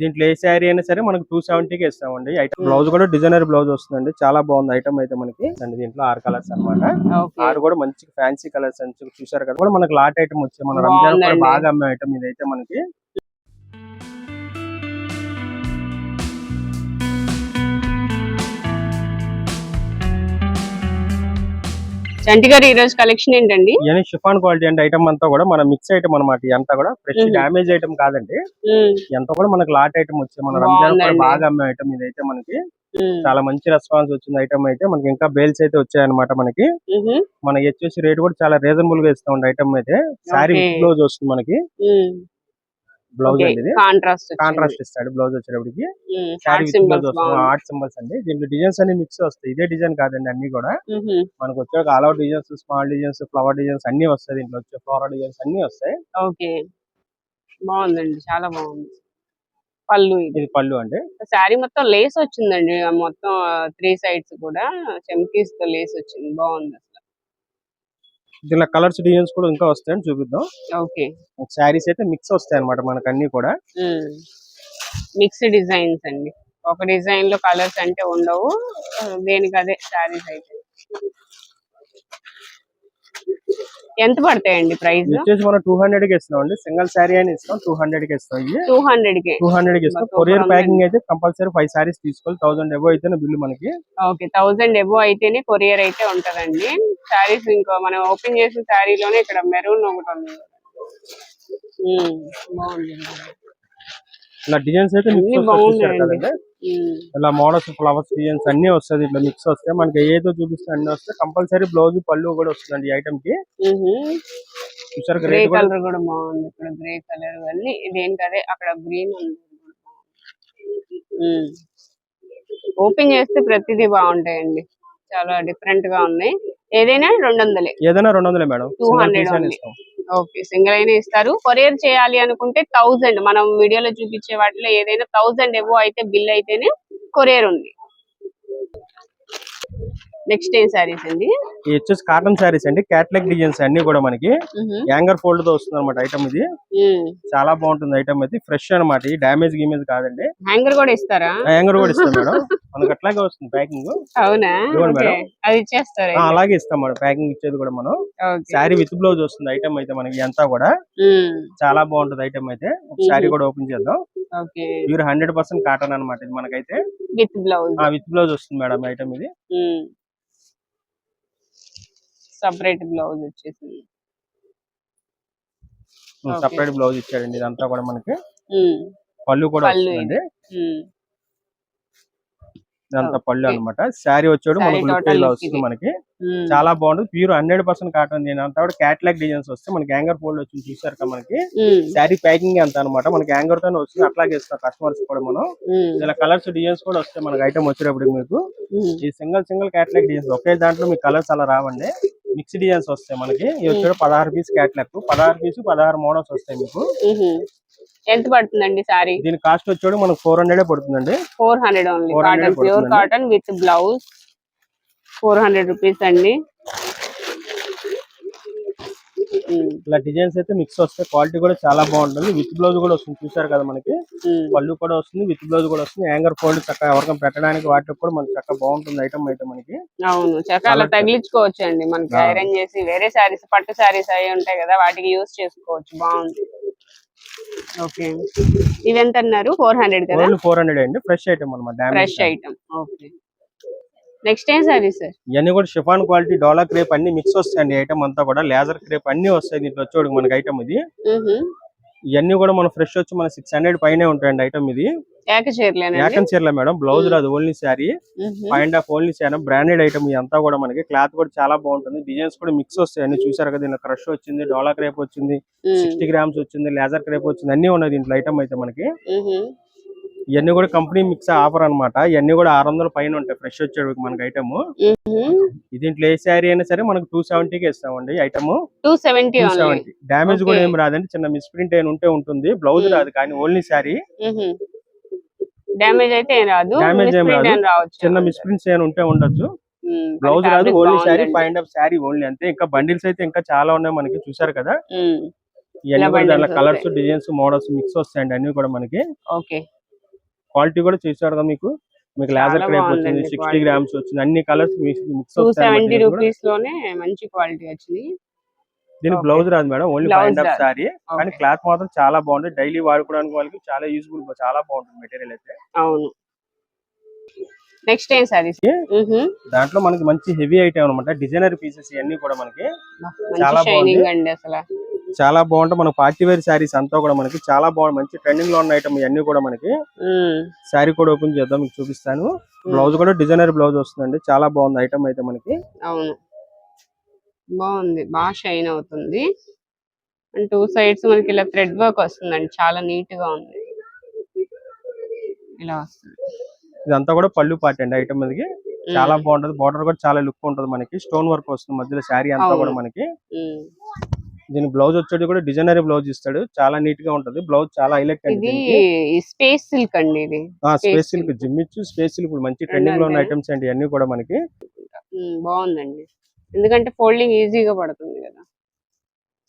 దీంట్లో ఏ శారీ అయినా సరే మనకు టూ సెవెంటీకి ఇస్తామండి. ఐటమ్ బ్లౌజ్ కూడా డిజైనర్ బ్లౌజ్ వస్తుందండి. చాలా బాగుంది ఐటమ్ అయితే మనకి. అండి దీంట్లో ఆరు కలర్స్ అన్నమాట. ఓకే ఆరు కూడా మంచి ఫ్యాన్సీ కలర్స్ అని చూసారు కదా కూడా మనకి లాట్ ఐటమ్ వచ్చాయి. మన రంజాన్. బాగా అమ్మే ఐటమ్ ఇదైతే మనకి. చంటి గారు ఈ రోజు కలెక్షన్ ఏంటండి? ఇవన్నీ షిఫాన్ క్వాలిటీ అండి ఐటమ్ అంతా కూడా మన మిక్స్ ఐటమ్ అనమాట ఇదంతా కూడా ఫ్రెష్. డామేజ్ ఐటమ్ కాదండి. ఎంత కూడా మనకి లాట్ ఐటమ్ వచ్చాయి మన రంజాన్. బాగా అమ్మే ఐటమ్ ఇదైతే మనకి. చాలా మంచి రెస్పాన్స్ వచ్చింది ఐటమ్ అయితే మనకి ఇంకా బేల్స్ అయితే వచ్చాయన్నమాట మనకి. మనకి వచ్చేసి రేట్ కూడా చాలా రీజనబుల్గా ఇస్తాం ఐటమ్ అయితే. శారీ బ్లౌజ్ వస్తుంది మనకి. బ్లౌజ్ అండి కాంట్రాస్ట్ కాంట్రాస్ట్ ఇస్తాడు బ్లౌజ్ వచ్చేటప్పటికి. ఆర్ట్ సింబల్స్ అండి. దీంట్లో డిజైన్స్ అన్ని మిక్స్ వస్తాయి. ఇదే డిజైన్ కాదండి అన్ని కూడా. మనకు వచ్చే all out designs small designs flower designs అన్ని వస్తాయి దీంట్లో. వచ్చే ఫ్లవర్ డిజైన్స్ అన్ని వస్తాయి. ఓకే. బాగుందండి. చాలా బాగుంది. పళ్ళు ఇది. పళ్ళు అండి. శారీ మొత్తం లేస్ వచ్చిందండి. మొత్తం త్రీ సైడ్స్ కూడా. చెమ్కీస్తో లేస్ వచ్చింది. బాగుంది దీంట్లో కలర్స్ డిజైన్స్ కూడా ఇంకా వస్తాయని చూపిద్దాం. ఓకే. శారీస్ అయితే మిక్స్ వస్తాయి అనమాట మనకు అన్ని కూడా. మిక్స్ డిజైన్స్ అండి. ఒక డిజైన్లో కలర్స్ అంటే ఉండవు. దేనికి అదే శారీస్ అయితే. ఎంత పడతాయండి ప్రైస్? వచ్చేసి మనం టూ హండ్రెడ్కి ఇస్తున్నాం అండి సింగల్ శారీ అని ఇస్తాం టూ హండ్రెడ్కి ఇస్తాం. టూ హండ్రెడ్కి. టూ హండ్రెడ్కి ఇస్తాం. కొరియర్ 400 ప్యాకింగ్ అయితే కంపల్సరీ ఫైవ్ శారీస్ తీసుకోవాలి. థౌసండ్ ఎబో అయితేనే బిల్లు మనకి. ఓకే థౌజండ్ ఎబో అయితేనే కొరియర్ అయితే ఉంటదండి. శారీస్ ఇంకో మనం ఓపెన్ చేసిన శారీలోనే ఇక్కడ మెరూన్ ఒకటి ఉంది. బాగుంది. ఇలా డిజైన్స్ అయితే అన్ని ఉమ్, ఇలా మోడల్స్ ఫ్లవర్స్ డిజైన్స్ అన్ని వస్తాయి ఇట్లా మిక్స్ వస్తాయి మనకి ఏదో చూపిస్తే అన్ని వస్తాయి కంపల్సరీ బ్లౌజ్ పళ్ళు కూడా వస్తుందండి ఈ ఐటమ్కి. చూసారు గ్రే కూడా? కలర్ కూడా బాగుంది. ఇక్కడ గ్రే కలర్ అన్ని అక్కడ గ్రీన్ ఉంది. ఓపెన్ చేస్తే ప్రతిదీ బాగుంటాయండి. చాలా డిఫరెంట్గా ఉన్నాయి. ఏదైనా రెండు వందలే. ఏదైనా రెండు వందలే మేడం. 200 సింగిల్ ఓకే సింగిల్ అయినా ఇస్తారు. కొరియర్ చేయాలి అనుకుంటే థౌజండ్ మనం వీడియోలో చూపించే వాటిలో ఏదైనా థౌజండ్ ఎబో అయితే బిల్ అయితేనే కొరియర్ ఉంది. నెక్స్ట్ ఏం సారీస్ అండి? ఇది వచ్చేసి కాటన్ శారీస్ అండి క్యాట్లాగ్ డిజైన్స్ అన్ని కూడా మనకి యాంగర్ ఫోల్డ్తో వస్తుంది అనమాట ఐటమ్ ఇది చాలా బాగుంటుంది ఐటమ్ అయితే ఫ్రెష్ అన్నమాట. ఇది డామేజ్ గిమేజ్ కాదండి. హ్యాంగర్ కూడా ఇస్తారా? యాంగర్ కూడా ఇస్తాం మేడం. మనకి అట్లాగే వస్తుంది ప్యాకింగ్. అవునా. అది ఇచ్చేస్తారా అలాగే ఇస్తాం మేడం. ప్యాకింగ్ ఇచ్చేది కూడా మనం. శారీ విత్ బ్లౌజ్ వస్తుంది ఐటమ్ అయితే మనకి అంతా కూడా. చాలా బాగుంటుంది ఐటమ్ అయితే. ఒక శారీ కూడా ఓపెన్ చేద్దాం. ప్యూర్ హండ్రెడ్ పర్సెంట్ కాటన్ అనమాట ఇది మనకైతే. విత్ బ్లౌజ్ విత్ బ్లౌజ్ వస్తుంది మేడం ఐటమ్ ఇది. సపరేట్ బ్లౌజ్ వచ్చేసింది. Okay. సపరేట్ బ్లౌజ్ ఇచ్చాడండి. ఇదంతా కూడా మనకి పళ్ళు కూడా వస్తుందండి. ఇదంతా పళ్ళు. అన్నమాట. శారీ వచ్చాడు మనకి వస్తుంది. మనకి. చాలా బాగుంటుంది. ప్యూర్ హండ్రెడ్ పర్సెంట్ కాటన్ అంతా కూడా క్యాట్లాగ్ డిజైన్స్ వస్తే మనకి యాంగర్ ఫోల్డ్ వచ్చి చూసారు కదా మనకి శారీ ప్యాకింగ్ అంత అనమాట మనకి యాంగర్ తోనే వస్తుంది. అట్లాగే ఇస్తాం కస్టమర్స్ కూడా మనం. ఇలా కలర్స్ డిజైన్స్ కూడా వస్తాయి మనకి ఐటమ్ వచ్చేటప్పుడు మీకు ఈ సింగిల్ సింగిల్ క్యాట్లాగ్ డిజైన్స్. ఒకే దాంట్లో మీకు కలర్స్ అలా రావండి. మిక్స్ డిజైన్స్ వస్తాయి మనకి. ఇవి వచ్చాడు పదహారు పీస్ క్యాట్లాగ్ పదహారు పీస్ పదహారు మోడల్స్ వస్తాయి మీకు. ఎంత పడుతుందండి సారీ? దీని కాస్ట్ వచ్చాడు మనకు ఫోర్ హండ్రెడ్ పడుతుందండి. Four hundred only 400 cotton pure. Cotton with blouse four hundred rupees అండి. ఇలా డిజైన్స్ అయితే మిక్స్ వస్తాయి. క్వాలిటీ కూడా చాలా బాగుంటుంది. విత్ బ్లౌజ్ కూడా వస్తుంది. చూసారు కదా మనకి? పళ్ళు కూడా వస్తుంది. విత్ బ్లౌజ్ కూడా వస్తుంది. యాంగర్ ఫోల్డ్ చక్కగా ఎవరికైనా పెట్టడానికి వాటికి కూడా మనకి చక్కగా బాగుంటుంది ఐటమ్ అయితే మనకి. అవును. చక్కగా తగిలించుకోవచ్చు అండి మనకి. ఐరన్ చేసి వేరే శారీస్ పట్టు శారీస్ అవి ఉంటాయి కదా వాటికి యూస్ చేసుకోవచ్చు. బాగుంది. ఓకే. ఇవి ఎంత అన్నారు ఫోర్ హండ్రెడ్ కదా ఫోర్ హండ్రెడ్ అండి. ఫ్రెష్ ఐటమ్ అనమాట ఫ్రెష్ ఐటమ్ ఓకే. నెక్స్ట్ ఏం సారీ సార్ ఇవన్నీ కూడా షిఫాన్ క్వాలిటీ డోలా క్రేప్ అన్ని మిక్స్ వస్తాయండి ఐటమ్ అంతా కూడా. లేజర్ క్రేప్ అన్ని వస్తాయి దీంట్లో. వచ్చేవాడు మనకి ఐటమ్ ఇది. ఇవన్నీ కూడా మన ఫ్రెష్ వచ్చి మన సిక్స్ హండ్రెడ్ పైనే ఉంటాయండి ఐటమ్ ఇది. యాకన్ చీరలే మేడం. బ్లౌజ్ రాదు only saree. Point off only saree. Branded item ఇదంతా కూడా మనకి. క్లాత్ కూడా చాలా బాగుంటుంది. డిజైన్స్ కూడా మిక్స్ వస్తాయి చూసారు కదా దీనిలో క్రష్ వచ్చింది డోలా క్రేప్ వచ్చింది. సిక్స్టీ గ్రామ్స్ వచ్చింది లేజర్ క్రేప్ వచ్చింది. అన్ని ఉన్నాయి దీంట్లో ఐటమ్ అయితే మనకి. ఇవన్నీ కూడా కంపెనీ మిక్స్ ఆఫర్ అన్నమాట. ఇవన్నీ కూడా ఆరు వందల పైన ఉంటాయి. ఫ్రెష్ వచ్చేది మనకి ఐటమ్. దీంట్లో ఏ శారీ అయినా సరే మనకు టూ సెవెంటీకి ఇస్తామండి ఐటమ్. టూ సెవెంటీ డామేజ్ కూడా. ఏం రాదండి. చిన్న మిస్ప్రింట్ అయిన ఉంటే ఉంటుంది. బ్లౌజ్. రాదు కానీ ఓన్లీ శారీ. డ్యామేజ్ అయితే ఏం రాదు. Damage ఏం రాదు. చిన్న మిస్ప్రింట్స్ అయిన ఉంటే ఉండొచ్చు. బ్లౌజ్ రాదు. Only saree. Point off saree only అంతే. ఇంకా బండిల్స్ అయితే ఇంకా చాలా ఉన్నాయి మనకి. చూసారు కదా. ఇవన్నీ కూడా దాంట్లో కలర్స్ డిజైన్స్ మోడల్స్ మిక్స్ వస్తాయండి. అన్ని కూడా మనకి. ఓకే. క్వాలిటీ కూడా చూసారు కదా మీకు మీకు లేజర్ క్రేప్ వచ్చింది సిక్స్టీ. గ్రామ్స్ వచ్చింది అన్ని కలర్స్ మిక్స్ టూ సెవెంటీ వస్తాయి రూపీస్లోనే మంచి క్వాలిటీ వచ్చింది Okay. బ్లౌజ్ రాదు మేడం ఓన్లీ బైండ్ రాదు. సారీ కానీ. క్లాత్ మాత్రం చాలా బాగుంది డైలీ వాడుకోవడానికి వాళ్ళకి చాలా యూస్ఫుల్ చాలా బాగుంటుంది మెటీరియల్ అయితే అవును నెక్స్ట్ ఏం సారీస్ దాంట్లో మనకి మంచి హెవీ ఐటమ్ అనమాట డిజైనర్ పీసెస్ ఇవన్నీ కూడా మనకి చాలా బాగుంది. అండి అసలు చాలా బాగుంటాయి. మన పార్టీ వేర్ శారీస్ అంతా కూడా మనకి చాలా బాగుంది మంచి ట్రెండింగ్లో ఉన్న ఐటమ్ ఇవన్నీ కూడా మనకి శారీ కూడా ఓపెన్ చేద్దాం మీకు చూపిస్తాను. బ్లౌజ్ కూడా డిజైనర్ బ్లౌజ్ వస్తుందండి. చాలా బాగుంది ఐటమ్ అయితే మనకి. అవును. బాగుంది. బాగా షైన్ అవుతుంది. అండ్ టూ సైడ్స్ మనకి ఇలా థ్రెడ్ వర్క్ వస్తుందండి. చాలా నీట్గా ఉంది. ఇలా వస్తుంది. ఇదంతా కూడా పళ్ళు పార్టీ అండి ఐటమ్ ఇది చాలా బాగుంటది. బార్డర్ కూడా చాలా లుక్ ఉంటది మనకి. స్టోన్ వర్క్ వస్తుంది మధ్యలో శారీ అంతా. కూడా మనకి. దీని బ్లౌజ్ వచ్చేది కూడా డిజైనర్ బ్లౌజ్ ఇస్తాడు. చాలా నీట్గా ఉంటది. బ్లౌజ్ చాలా హైలైట్ అండి ఇది స్పేస్ సిల్క్ అండి ఇది. Space silk. జిమ్మిచ్చు స్పేస్ సిల్క్ మంచి ట్రెండింగ్లో ఉన్న. ఐటమ్స్ అండి అన్ని కూడా మనకి. బాగుందండి. ఎందుకంటే ఫోల్డింగ్ ఈజీగా పడుతుంది కదా.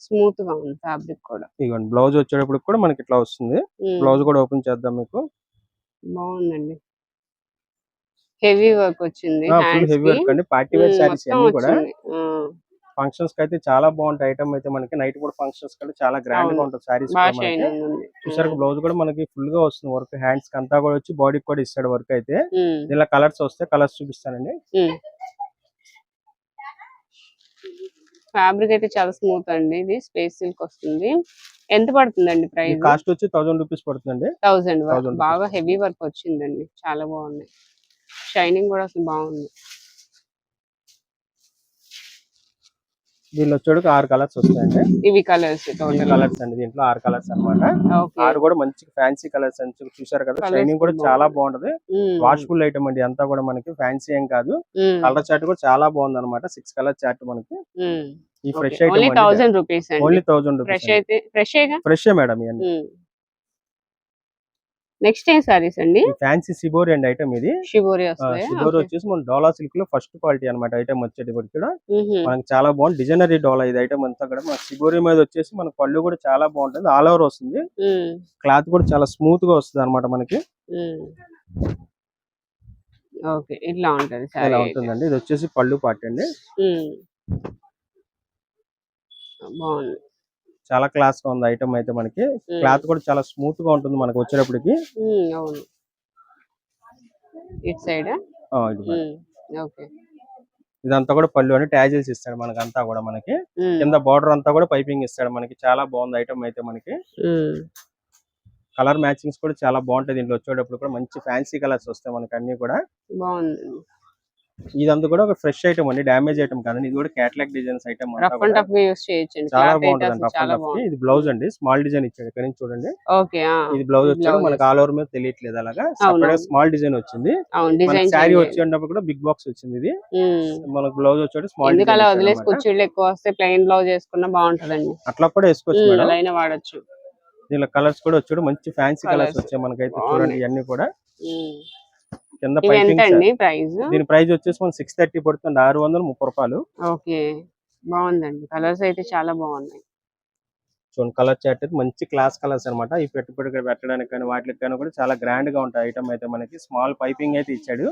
స్మూత్గా ఉంది ఫ్యాబ్రిక్ కూడా. ఇవ్వండి బ్లౌజ్ వచ్చేటప్పుడు కూడా మనకి ఇట్లా వస్తుంది. బ్లౌజ్ కూడా ఓపెన్ చేద్దాం మీకు. బాగుందండి. హెవీ వర్క్ వచ్చింది. హెవీ వర్క్ అండి. పార్టీ వేర్ మొత్తం అన్ని కూడా ఫంక్షన్స్కి అయితే చాలా బాగుంటాయి. ఐటమ్ అయితే మనకి నైట్ కూడా ఫంక్షన్స్ కంటే చాలా గ్రాండ్గా. ఉంటుంది ఉంది. చూసారు బ్లౌజ్ కూడా మనకి ఫుల్గా వస్తుంది వర్క్ హ్యాండ్స్కి అంతా కూడా వచ్చి బాడీకి కూడా ఇస్తాడు వర్క్ అయితే. ఇలా కలర్స్ వస్తే కలర్స్ చూపిస్తానండి. ఫ్యాబ్రిక్ అయితే చాలా స్మూత్ అండి ఇది. స్పేస్ సిల్క్ వస్తుంది. ఎంత పడుతుందండి ప్రైస్ కాస్ట్ వచ్చి థౌసండ్ రూపీస్ పడుతుందండి. Thousand 1000 rupees. బాగా హెవీ వర్క్ వచ్చిందండి. చాలా బాగుంది. షైనింగ్ కూడా అసలు బాగుంది. దీనిలో వచ్చేటికి ఆరు కలర్స్ వస్తాయండి. ఇవి కలర్స్ కలర్స్ అండి. దీంట్లో ఆరు కలర్స్ అన్నమాట. ఓకే. ఆరు కూడా మంచి ఫ్యాన్సీ కలర్స్ అని చూసారు కదా షైనింగ్ కూడా. చాలా బాగుంటది. వాష్ఫుల్ ఐటమ్ అండి అంతా కూడా మనకి ఫ్యాన్సీ ఏం కాదు. కలర్ చార్ట్ కూడా చాలా బాగుంది అనమాట సిక్స్ కలర్ చార్ట్ మనకి ఈ fresh only item thousand rupees only thousand fresh rupees అయితే ఫ్రెష్ ఫ్రెష్ మేడం ఇవన్నీ. నెక్స్ట్ ఏం సారీస్ అండి? ఫ్యాన్సీ సిబోరి అండి ఐటమ్ ఇది. షిబోరి వచ్చేసి మన డోలా సిల్క్లో ఫస్ట్ క్వాలిటీ అనమాట ఐటమ్ వచ్చేది కూడా మనకి చాలా బాగుంది. డిజైనరీ డోలా ఇది ఐటమ్ అంతా కూడా. మన సిబోరి మీద వచ్చేసి మన పళ్ళు కూడా చాలా బాగుంటుంది. ఆల్ ఓవర్ వస్తుంది. క్లాత్ కూడా చాలా స్మూత్గా వస్తుంది అనమాట మనకి. ఓకే ఇట్లా ఉంటది ఇలా ఉంటుందండి. ఇది వచ్చేసి పళ్ళు పార్ట్ అండి. బాగుంది. చాలా క్లాస్గా ఉంది ఐటమ్ అయితే మనకి. క్లాత్ కూడా చాలా స్మూత్గా ఉంటుంది మనకి వచ్చేటప్పటికి. అవును. It side. ఓకే. ఇదంతా కూడా పళ్ళు అని ట్యాజెస్ ఇస్తాడు మనకి అంతా కూడా మనకి. కింద బార్డర్ అంతా కూడా పైపింగ్ ఇస్తాడు మనకి. చాలా బాగుంది ఐటమ్ అయితే మనకి. కలర్ మ్యాచింగ్స్ కూడా చాలా బాగుంటాయి దీంట్లో. వచ్చేటప్పుడు కూడా మంచి ఫ్యాన్సీ కలర్స్ వస్తాయి మనకి అన్ని కూడా. బాగుంది. ఇదంతా కూడా ఒక ఫ్రెష్ ఐటమ్ అండి డ్యామేజ్ ఐటమ్ కాదండి. ఇది కూడా catalogue designs item rough and tough use చేయొచ్చండి. చాలా బాగుంటుంది రఫ్ అండ్ బాగుంది ఇది బ్లౌజ్ అండి స్మాల్ డిజైన్ ఇచ్చాడు ఇక్కడ నుంచి చూడండి. ఓకే ఇది బ్లౌజ్ వచ్చాడు. మనకి ఆల్ ఓవర్ మీద తెలియట్లేదు అలాగా. స్మాల్ డిజైన్ వచ్చింది. శారీ వచ్చేటప్పుడు కూడా బిగ్ బాక్స్ వచ్చింది ఇది. మనకు బ్లౌజ్ వచ్చాడు స్మాల్ అలా డిజైన్ వదిలేసి కుర్చీలు ఎక్కువ వస్తే ప్లెయిన్ బ్లౌజ్ వేసుకున్నా బాగుంటదండి. అట్లా కూడా వేసుకోవచ్చు మేడం. వాడచ్చు. దీనిలో కలర్స్ కూడా వచ్చాడు మంచి ఫ్యాన్సీ కలర్స్. వచ్చాయి మనకైతే. చూడండి ఇవన్నీ కూడా. కింద ప్రైస్? దీని ప్రైస్ వచ్చేసి మనకి సిక్స్ థర్టీ పడుతుంది ఆరు వందల ముప్పై రూపాయలు. ఓకే బాగుందండి. కలర్స్ అయితే చాలా బాగున్నాయి. చూడండి కలర్ చార్ట్ మంచి క్లాస్ కలర్స్ అన్నమాట. ఈ పెట్టుబడి పెట్టడానికి కానీ వాటికి కానీ కూడా చాలా గ్రాండ్గా ఉంటాయి ఐటమ్ అయితే మనకి. స్మాల్ పైపింగ్ అయితే ఇచ్చాడు.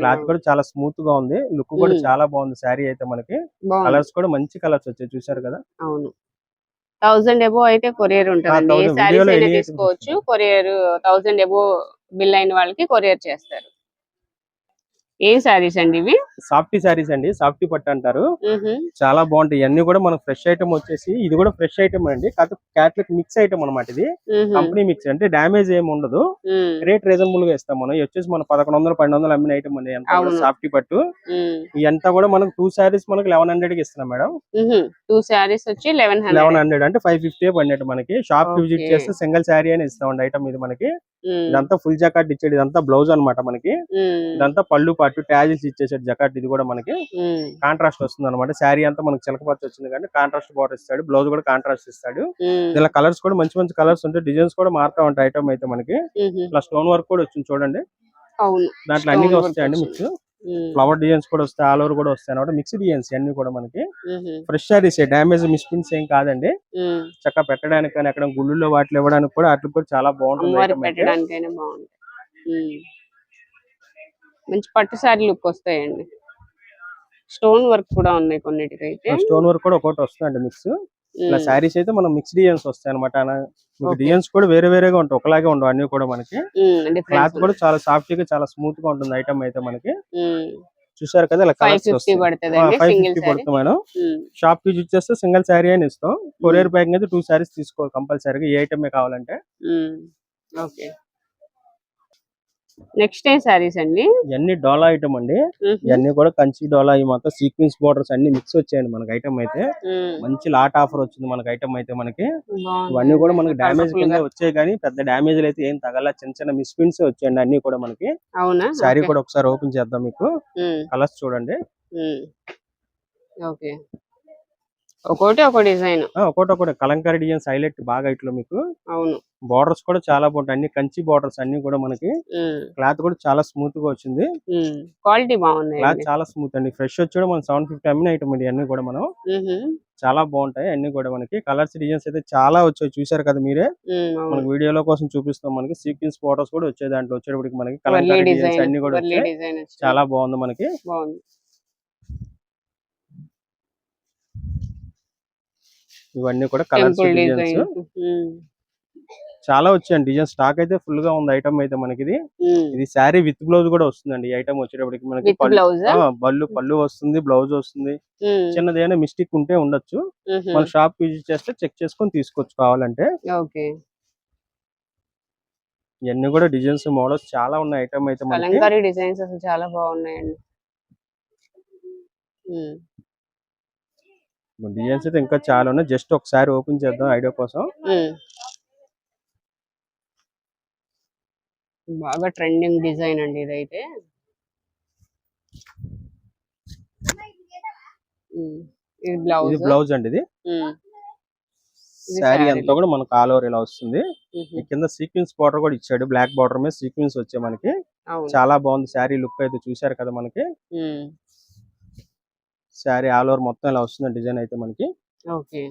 క్లాత్ కూడా చాలా స్మూత్గా ఉంది. లుక్ కూడా. చాలా బాగుంది శారీ అయితే మనకి. కలర్స్ కూడా మంచి కలర్స్ వచ్చాయి చూసారు కదా? అవును. థౌసండ్ ఎబో అయితే కొరియర్ ఉంటుందండి. ఏ 1000 శారీస్ వీడియోలో అయినా ఎన్ని తీసుకోవచ్చు. కొరియర్ థౌసండ్ ఎబో బిల్ అయిన వాళ్ళకి కొరియర్ చేస్తారు. ఏం శారీస్ అండి ఇవి? సాఫ్టీ శారీస్ అండి సాఫ్టీ పట్టు అంటారు. చాలా బాగుంటాయి. ఇవన్నీ కూడా మనకు ఫ్రెష్ ఐటమ్ వచ్చేసి ఇది కూడా ఫ్రెష్ ఐటమ్ అండి. కాకపోతే క్యాట్లాగ్ మిక్స్ ఐటమ్ అన్నమాట ఇది. కంపెనీ మిక్స్ అంటే డ్యామేజ్ ఏమి ఉండదు. రేట్ రీజనబుల్గా ఇస్తాం మనం. వచ్చేసి మన పదకొండు వందలు పన్నెండు వందలు అమ్మిన ఐటమ్ అండి. సాఫ్టీ పట్టు. మ్, ఇదంతా కూడా మనకు టూ శారీస్ మనకి లెవెన్ హండ్రెడ్కి ఇస్తున్నాం మేడం. టూ శారీస్ వచ్చి లెవెన్ హండ్రెడ్ అంటే ఫైవ్ ఫిఫ్టీ పడినట్టు మనకి. Shop visit. చేస్తే సింగిల్ శారీ అని ఇస్తామండి ఐటమ్ ఇది మనకి. ఇదంతా ఫుల్ జకాట్ ఇచ్చాడు ఇదంతా బ్లౌజ్ అన్నమాట మనకి. ఇదంతా పళ్ళు పట్టు ట్యాజెస్ ఇచ్చేసాడు జకాట్ ఇది కూడా మనకి. కాంట్రాస్ట్ వస్తుంది అనమాట శారీ అంతా మనకి చిలకపచ్చ వచ్చింది కానీ కాంట్రాస్ట్ బార్డర్ ఇస్తాడు బ్లౌజ్ కూడా కాంట్రాస్ట్ ఇస్తాడు. ఇలా కలర్స్ కూడా మంచి మంచి కలర్స్ ఉంటాయి డిజైన్స్ కూడా మారుతా ఉంటాయి ఐటమ్ అయితే మనకి. ఇట్లా స్టోన్ వర్క్ కూడా వచ్చింది చూడండి. దాంట్లో అన్ని వస్తాయండి వచ్చింది. ఫ్లవర్ డిజైన్స్ కూడా వస్తాయి ఆల్ ఓవర్ కూడా వస్తాయి అనమాట మిక్స్ డిజైన్స్ అన్ని కూడా మనకి. ఫ్రెష్ శారీస్ డామేజ్ మిస్ప్రింట్స్ ఏం కాదండి. చక్కగా పెట్టడానికి కానీ అక్కడ గుళ్ళుల్లో వాటిలో ఇవ్వడానికి కూడా అట్లా కూడా చాలా బాగుంటుంది. మంచి పట్టు శారీ లుక్ వస్తాయండి. స్టోన్ వర్క్ కూడా ఉన్నాయి కొన్నిటికైతే. స్టోన్ వర్క్ కూడా ఒకటి వస్తుందండి మిక్స్. ఇలా. శారీస్ అయితే మనం మిక్స్ డిజైన్స్ వస్తాయి అనమాట మీకు. డిజైన్స్ కూడా వేరే వేరేగా ఉంటాయి. ఒకలాగే ఉండవు. అన్ని కూడా మనకి క్లాత్ కూడా చాలా సాఫ్ట్గా చాలా స్మూత్గా ఉంటుంది ఐటమ్ అయితే మనకి. చూసారు కదా ఇలా ఫైవ్ ఫిఫ్టీ పడుతుంది మేడం. షాప్కి ఇచ్చేస్తే సింగిల్ శారీ అని ఇస్తాం. కొరియర్ ప్యాకింగ్ అయితే టూ శారీస్ తీసుకోవాలి కంపల్సరీగా. ఏ ఐటమ్ కావాలంటే. ఓకే. నెక్స్ట్ ఏ శారీస్ అండి ఇవన్నీ డోలా ఐటమ్ అండి. ఇవన్నీ కూడా కంచి డోలా ఈ మొత్తం సీక్వెన్స్ బోర్డర్స్ అన్ని మిక్స్ వచ్చాయండి మనకి ఐటమ్ అయితే. మంచి లాట్ ఆఫర్ వచ్చింది మనకి ఐటమ్ అయితే మనకి. ఇవన్నీ కూడా మనకి డ్యామేజ్ Colourful కింద. వచ్చాయి కానీ పెద్ద డ్యామేజ్ అయితే ఏం తగల చిన్న చిన్న మిస్ ప్రింట్స్ వచ్చాయండి అన్ని కూడా మనకి అవునా ఓకే. కూడా ఒకసారి ఓపెన్ చేద్దాం మీకు కలర్స్ చూడండి. ఓకే ఒక్కోటి ఒక డిజైన్. ఒకటి ఒకటి. కలంకారీ డిజైన్స్ హైలైట్ బాగా ఇట్లా మీకు. అవును. బార్డర్స్ కూడా చాలా బాగుంటాయి. అన్ని కంచి బార్డర్స్ అన్ని కూడా మనకి. క్లాత్ కూడా చాలా స్మూత్గా వచ్చింది క్వాలిటీ బాగున్నాయి క్లాత్ చాలా స్మూత్ అండి. ఫ్రెష్ వచ్చి కూడా మనం సెవెన్ ఫిఫ్టీ అమ్మిన ఐటమ్ అండి. అన్ని కూడా మనం. చాలా బాగుంటాయి అన్ని కూడా మనకి. కలర్స్ డిజైన్స్ అయితే చాలా వచ్చాయి. చూసారు కదా మీరే? మనకి వీడియోలో కోసం చూపిస్తాం మనకి. సీక్వెన్స్ ఫోటోస్ కూడా వచ్చాయి దాంట్లో. వచ్చేటప్పటికి మనకి కలంకారీ డిజైన్స్ డిజైన్ అన్ని కూడా చాలా బాగుంది మనకి. ఇవన్నీ కూడా కలర్స్ డిజైన్స్. డిజైన్ చాలా వచ్చాయండి. డిజైన్ స్టాక్ అయితే ఫుల్గా ఉంది ఐటమ్ అయితే మనకి ఇది ఇది శారీ విత్ బ్లౌజ్ కూడా వస్తుందండి ఈ ఐటమ్ వచ్చేటప్పటికి మనకి విత్ పళ్ళు. వస్తుంది బ్లౌజ్ వస్తుంది. చిన్నది ఏమైనా మిస్టేక్ ఉంటే ఉండొచ్చు. మన షాప్ విజిట్ చేస్తే చెక్ చేసుకొని తీసుకోవచ్చు కావాలంటే. ఇవన్నీ కూడా డిజైన్స్ మోడల్స్ చాలా ఉన్నాయి ఐటమ్ అయితే డిజైన్స్ అసలు చాలా బాగున్నాయండి. డిజైన్స్ అయితే ఇంకా చాలా ఉన్నాయి. జస్ట్ ఒకసారి ఓపెన్ చేద్దాం ఐడియా కోసం. బాగా ట్రెండింగ్ డిజైన్ అండి ఇదైతే. ఇది బ్లౌజ్ ఇది బ్లౌజ్ అండి ఇది. శారీ. అంతా కూడా మనకు ఆల్ ఓవర్ ఇలా వస్తుంది. కింద సీక్వెన్స్ బార్డర్ కూడా ఇచ్చాడు. బ్లాక్ బార్డర్ మీద సీక్వెన్స్ వచ్చాయి మనకి. చాలా బాగుంది. శారీ లుక్ అయితే చూసారు కదా మనకి. శారీ ఆల్ ఓవర్ మొత్తం ఇలా వస్తుంది డిజైన్ అయితే మనకి. ఓకే.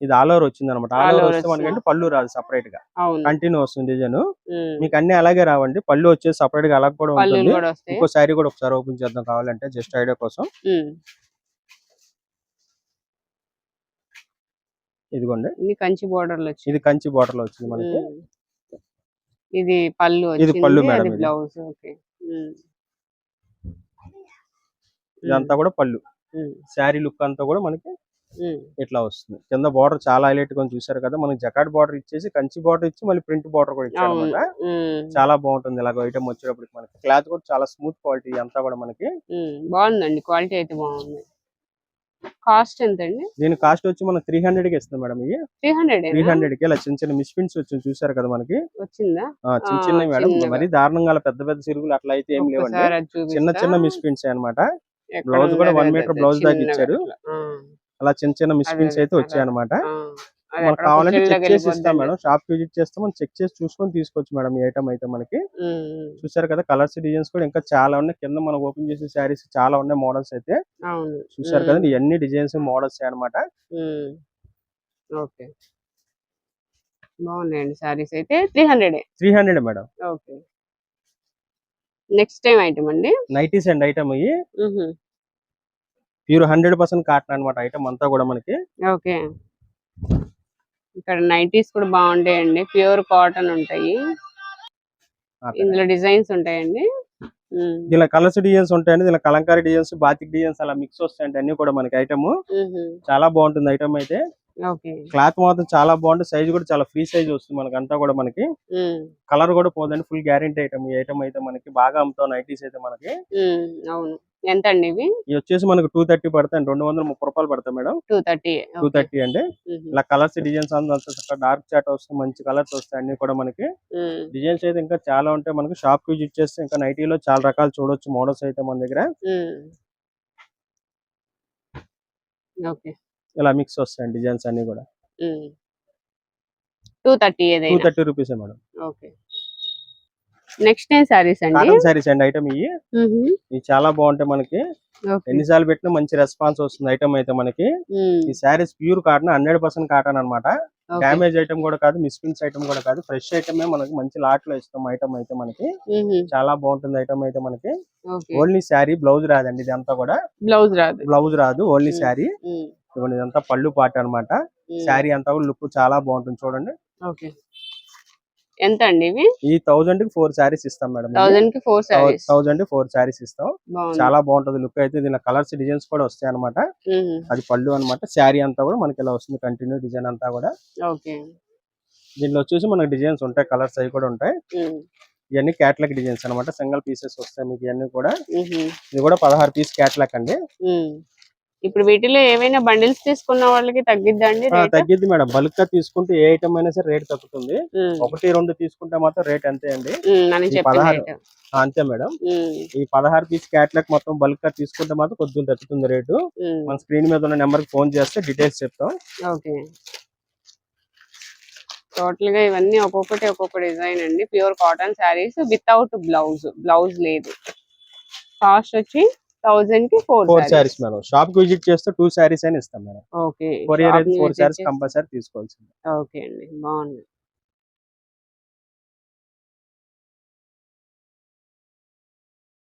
ఇది ఆల్ ఓవర్ వచ్చింది అనమాట ఆల్ ఓవర్ వస్తే మనకి పళ్ళు రాదు సపరేట్గా. కంటిన్యూ వస్తుంది డిజైన్. మీకు అన్ని అలాగే రావండి. పళ్ళు వచ్చేసి సపరేట్గా అలా కూడా ఉంటుంది. ఇంకో శారీ కూడా ఒకసారి ఓపెన్ చేద్దాం కావాలంటే జస్ట్ ఐడియా కోసం. ఇదిగోండి. కంచి బోర్డర్లు వచ్చి ఇది కంచి బార్డర్లో వచ్చింది మనకి. ఇది పళ్ళు ఇది పళ్ళు మేడం. Blouse okay. ఇదంతా కూడా పళ్ళు. శారీ లుక్ అంతా కూడా మనకి. ఇట్లా వస్తుంది. కింద బార్డర్ చాలా హైలైట్గా చూసారు కదా మనకి జకాట్ బార్డర్ ఇచ్చేసి కంచి బార్డర్ ఇచ్చి మళ్ళీ ప్రింట్ బార్డర్ కూడా ఇచ్చారు అనమాట. చాలా బాగుంటుంది ఇలాగ ఐటమ్ వచ్చేటప్పటికి మనకి. క్లాత్ కూడా చాలా స్మూత్ క్వాలిటీ అంతా కూడా మనకి. బాగుందండి. క్వాలిటీ అయితే బాగుంది. కాస్ట్ ఎంత అండి దీని కాస్ట్ వచ్చి మనం త్రీ హండ్రెడ్కి ఇస్తుంది మేడం ఇవి. త్రీ హండ్రెడ్ త్రీ హండ్రెడ్కి ఇలా చిన్న చిన్న మిస్ప్రింట్స్ వచ్చింది చూసారు కదా మనకి. వచ్చిందా? చిన్న చిన్న మేడం. మరి దారుణంగా పెద్ద పెద్ద సిరుగులు అట్లా అయితే ఏం లేవండి. చిన్న చిన్న మిస్ప్రింట్స్ అన్నమాట. ఎక్కడ బ్లౌజ్ కూడా meter అది బ్లౌజ్ దాకా ఇచ్చారు. అలా చిన్న చిన్న మిస్ప్రింట్స్ అదే, అయితే. వచ్చాయి అనమాట మనకు కావాలంటే చెక్ చేసి ఇస్తాం. మేడం. షాప్ విజిట్ చేస్తే మనం చెక్ చేసి చూసుకొని తీసుకోవచ్చు మేడం ఈ ఐటమ్ అయితే మనకి. చూసారు కదా కలర్స్ డిజైన్స్ కూడా ఇంకా చాలా ఉన్నాయి. కింద మనం ఓపెన్ చేసే శారీస్ చాలా ఉన్నాయి మోడల్స్ అయితే. చూసారు కదా ఇవన్నీ డిజైన్స్ మోడల్స్ అన్నమాట. ఉమ్. ఓకే. బాగున్నాయండి సారీస్ అయితే. Three hundred three hundred madam. Okay. Next time item అండి. నైటీస్ అండ్ ఐటమ్ ఉహు. ప్యూర్ హండ్రెడ్ పర్సెంట్ కాటన్ అనమాట ఐటమ్ అంతా కూడా మనకి. ఓకే. ఇక్కడ నైటీస్ కూడా బాగుంటాయండి. ప్యూర్ కాటన్ ఉంటాయి. ఇందులో డిజైన్స్ ఉంటాయండి. దీనిలో కలర్స్ డిజైన్స్ ఉంటాయండి. దీనిలో కలంకారీ డిజైన్స్ బాతిక్ డిజైన్స్ అలా మిక్స్ వస్తాయండి అన్ని కూడా మనకి ఐటమ్. చాలా బాగుంటుంది ఐటమ్ అయితే. క్లాత్ మాత్రం చాలా బాగుంటుంది. సైజ్ కూడా చాలా ఫ్రీ సైజ్ వస్తుంది మనకి అంతా కూడా మనకి. కలర్ కూడా పోదండి. Full guarantee item. ఈ ఐటమ్ అయితే మనకి బాగా అమ్ముతాం. నైటీస్ అయితే మనకి. అవును. ఎంత అండి ఇవి? ఇవి వచ్చేసి మనకి టూ థర్టీ పడతాయి రెండు వందల ముప్పై రూపాయలు పడతాయి madam. Two thirty two thirty అండి. ఇలా కలర్స్ డిజైన్స్ అంతా డార్క్ చాట్ వస్తుంది మంచి కలర్స్ వస్తాయి అన్ని కూడా మనకి. డిజైన్స్ అయితే ఇంకా చాలా ఉంటాయి. మనకి షాప్కి విజిట్ చేస్తే ఇంకా నైటీలో చాలా రకాలు చూడొచ్చు మోడల్స్ అయితే మన దగ్గర. ఓకే. ఇలా మిక్స్ వస్తాయి డిజైన్స్ అన్ని కూడా. Two thirty two thirty rupees madam. Okay. Next ఏం సారీస్ అండి. కాటన్ సారీస్ అండి ఐటమ్ ఇవి. ఇవి చాలా బాగుంటాయి మనకి. ఎన్నిసార్లు పెట్టినా మంచి రెస్పాన్స్ వస్తుంది ఐటమ్ అయితే మనకి. ఈ sarees pure cotton hundred percent cotton అనమాట ఓకే. డ్యామేజ్ ఐటమ్ కూడా కాదు మిస్ప్రింట్స్ ఐటమ్ కూడా కాదు. ఫ్రెష్ ఐటమే మనకి మంచి లాట్లో ఇస్తాం ఐటమ్ అయితే మనకి. చాలా బాగుంటుంది ఐటమ్ అయితే మనకి. ఓన్లీ శారీ బ్లౌజ్ రాదండి ఇదంతా కూడా. బ్లౌజ్ రాదు. బ్లౌజ్ రాదు ఓన్లీ. శారీ ఇదంతా పళ్ళు పాట అన్నమాట. ఉమ్. శారీ అంతా కూడా లుక్ చాలా బాగుంటుంది చూడండి. ఎంత అండి ఇవి? ఈ థౌజండ్కి ఫోర్ శారీస్ ఇస్తాం మేడం థౌజండ్కి four sarees thousand four sarees ఇస్తాం. చాలా బాగుంటది లుక్ అయితే. దీనిలో కలర్స్ డిజైన్స్ కూడా వస్తాయి అనమాట అది పళ్ళు అన్నమాట. శారీ అంతా కూడా మనకి ఇలా వస్తుంది. కంటిన్యూ డిజైన్ అంతా కూడా. ఓకే. దీనిలో వచ్చేసి మనకి డిజైన్స్ ఉంటాయి. కలర్స్ అవి కూడా ఉంటాయి. ఇవన్నీ క్యాట్లాగ్ డిజైన్స్ అన్నమాట. సింగిల్ పీసెస్ వస్తాయి మీకు ఇవన్నీ కూడా. ఇది కూడా పదహారు పీస్ క్యాట్లాగ్ అండి. ఇప్పుడు వీటిలో ఏవైనా బండిల్స్ తీసుకున్న వాళ్ళకి తగ్గిద్దా అండి ఆ, రేట్? తగ్గిద్ది మేడం. బల్క్గా తీసుకుంటే ఏ ఐటమ్ అయినా సరే రేట్ తగ్గుతుంది. ఒకటి రెండు తీసుకుంటే మాత్రం రేట్ అంతే అండి. అంతే మేడం. ఈ పదహారు పీస్ క్యాట్లాగ్ మొత్తం బల్క్గా తీసుకుంటే మాత్రం కొద్దిగా తగ్గుతుంది రేటు. మన స్క్రీన్ మీద ఉన్న నెంబర్కి ఫోన్ చేస్తే డీటెయిల్స్ చెప్తాం. ఓకే. టోటల్గా ఇవన్నీ ఒక్కొక్కటి ఒక్కొక్క డిజైన్ అండి. Pure cotton sarees without blouse. Blouse లేదు. కాస్ట్ వచ్చి థౌజండ్కి ఫోర్ ఫోర్ శారీస్ మేడం. షాప్కి విజిట్ చేస్తే టూ శారీస్ అయినా ఇస్తాం మేడం. ఓకే కొరియర్ అయితే ఫోర్ శారీస్ కంపల్సరీ తీసుకోవాల్సింది. ఓకే అండి. బాగుంది.